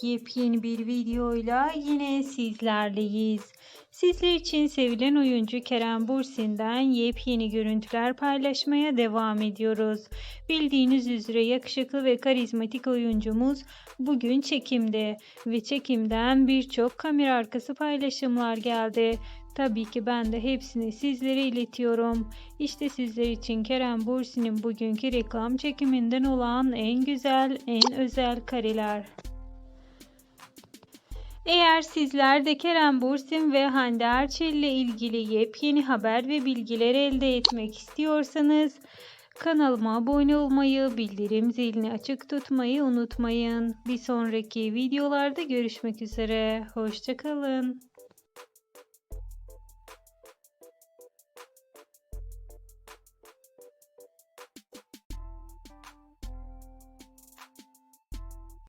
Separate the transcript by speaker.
Speaker 1: Yepyeni bir videoyla yine sizlerleyiz. Sizler için sevilen oyuncu Kerem Bursin'den yepyeni görüntüler paylaşmaya devam ediyoruz. Bildiğiniz üzere yakışıklı ve karizmatik oyuncumuz bugün çekimde ve çekimden birçok kamera arkası paylaşımlar geldi. Tabii ki ben de hepsini sizlere iletiyorum. İşte sizler için Kerem Bursin'in bugünkü reklam çekiminden olan en güzel, en özel kareler. Eğer sizler de Kerem Bursin ve Hande Erçel ile ilgili yepyeni haber ve bilgiler elde etmek istiyorsanız kanalıma abone olmayı, bildirim zilini açık tutmayı unutmayın. Bir sonraki videolarda görüşmek üzere. Hoşçakalın.